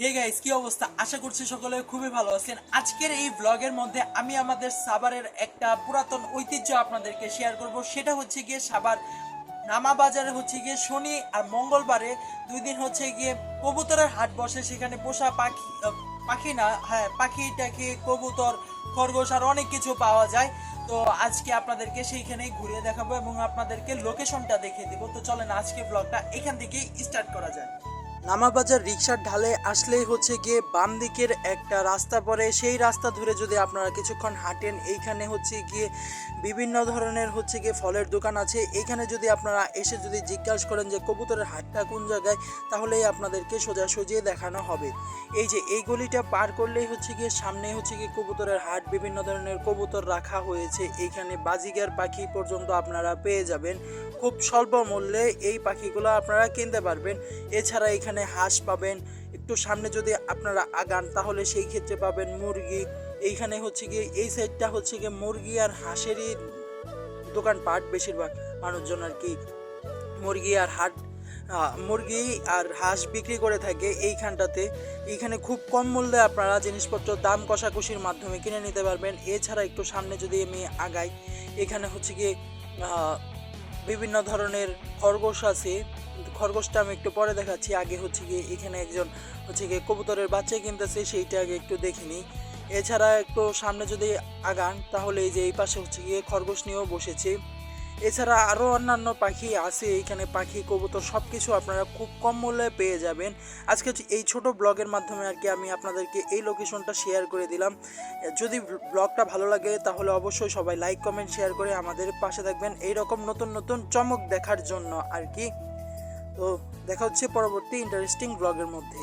Hey guys কি অবস্থা? আশা করছি সকলে খুবই ভালো আছেন। আজকের এই ব্লগের মধ্যে আমি আমাদের সাভারের একটা পুরাতন ঐতিহ্য আপনাদেরকে শেয়ার করব। সেটা হচ্ছে গিয়ে সাভার নামা বাজারে হচ্ছে গিয়ে শনি আর মঙ্গলবারে দুই দিন হচ্ছে গিয়ে কবুতরের হাট বসে। সেখানে পোষা পাখি পাখি না হ্যাঁ পাখি টাখি, কবুতর, খরগোশ আর অনেক কিছু পাওয়া যায়। তো আজকে আপনাদেরকে সেইখানেই ঘুরিয়ে দেখাবো এবং আপনাদেরকে লোকেশনটা দেখিয়ে দিব। তো চলেন আজকে ব্লগটা এখান থেকেই স্টার্ট করা যায় নামাবাজার রিক্সার ঢালে আসলেই হচ্ছে গিয়ে বাম দিকের একটা রাস্তা পড়ে। সেই রাস্তা ধরে যদি আপনারা কিছুক্ষণ হাঁটেন, এইখানে হচ্ছে গিয়ে বিভিন্ন ধরনের হচ্ছে গিয়ে ফলের দোকান আছে। এইখানে যদি আপনারা এসে যদি জিজ্ঞাসা করেন যে, কবুতরের হাটটা কোন জায়গায়? তাহলেই আপনাদেরকে সোজাসুজি দেখানো হবে। এই যে, এই গলিটা পার করলেই হচ্ছে গিয়ে সামনে হচ্ছে গিয়ে কবুতরের হাট, বিভিন্ন ধরনের কবুতর রাখা হয়েছে। এইখানে বাজিগার পাখি পর্যন্ত আপনারা পেয়ে যাবেন। খুব স্বল্প মূল্যে এই পাখিগুলো আপনারা কিনতে পারবেন। এছাড়া এখানে হাঁস পাবেন। একটু সামনে যদি আপনারা আগান, তাহলে সেই ক্ষেত্রে পাবেন মুরগি। এইখানে হচ্ছে গিয়ে, এই সাইডটা হচ্ছে গিয়ে মুরগি আর হাঁসেরই দোকানপাট বেশিরভাগ মানুষজন আর কি। মুরগি আর হাট মুরগি আর হাঁস বিক্রি করে থাকে এইখানটাতে। এইখানে খুব কম মূল্যে আপনারা জিনিসপত্র দাম কষাকষির মাধ্যমে কিনে নিতে পারবেন। এছাড়া একটু সামনে যদি আমি আগাই, এখানে হচ্ছে গিয়ে বিভিন্ন ধরনের খরগোশ আছে। খরগোশটা আমি একটু পরে দেখাচ্ছি। আগে হচ্ছে গিয়ে এখানে একজন হচ্ছে গিয়ে কবুতরের বাচ্চা কিনতেছে, সেইটা আগে একটু দেখিনি এছাড়া একটু সামনে যদি আগান, তাহলে এই যে এই পাশে হচ্ছে গিয়ে খরগোশ নিয়েও বসেছে। এছাড়া আরও অন্যান্য পাখি আছে, এইখানে পাখি, কবুতর সব কিছু আপনারা খুব কম মূল্যে পেয়ে যাবেন। আজকে এই ছোট ব্লগের মাধ্যমে আর কি আমি আপনাদেরকে এই লোকেশনটা শেয়ার করে দিলাম। যদি ব্লগটা ভালো লাগে, তাহলে অবশ্যই সবাই লাইক কমেন্ট শেয়ার করে আমাদের পাশে থাকবেন। এইরকম নতুন নতুন চমক দেখার জন্য আর কি। তো দেখা হচ্ছে পরবর্তী ইন্টারেস্টিং ব্লগের মধ্যে।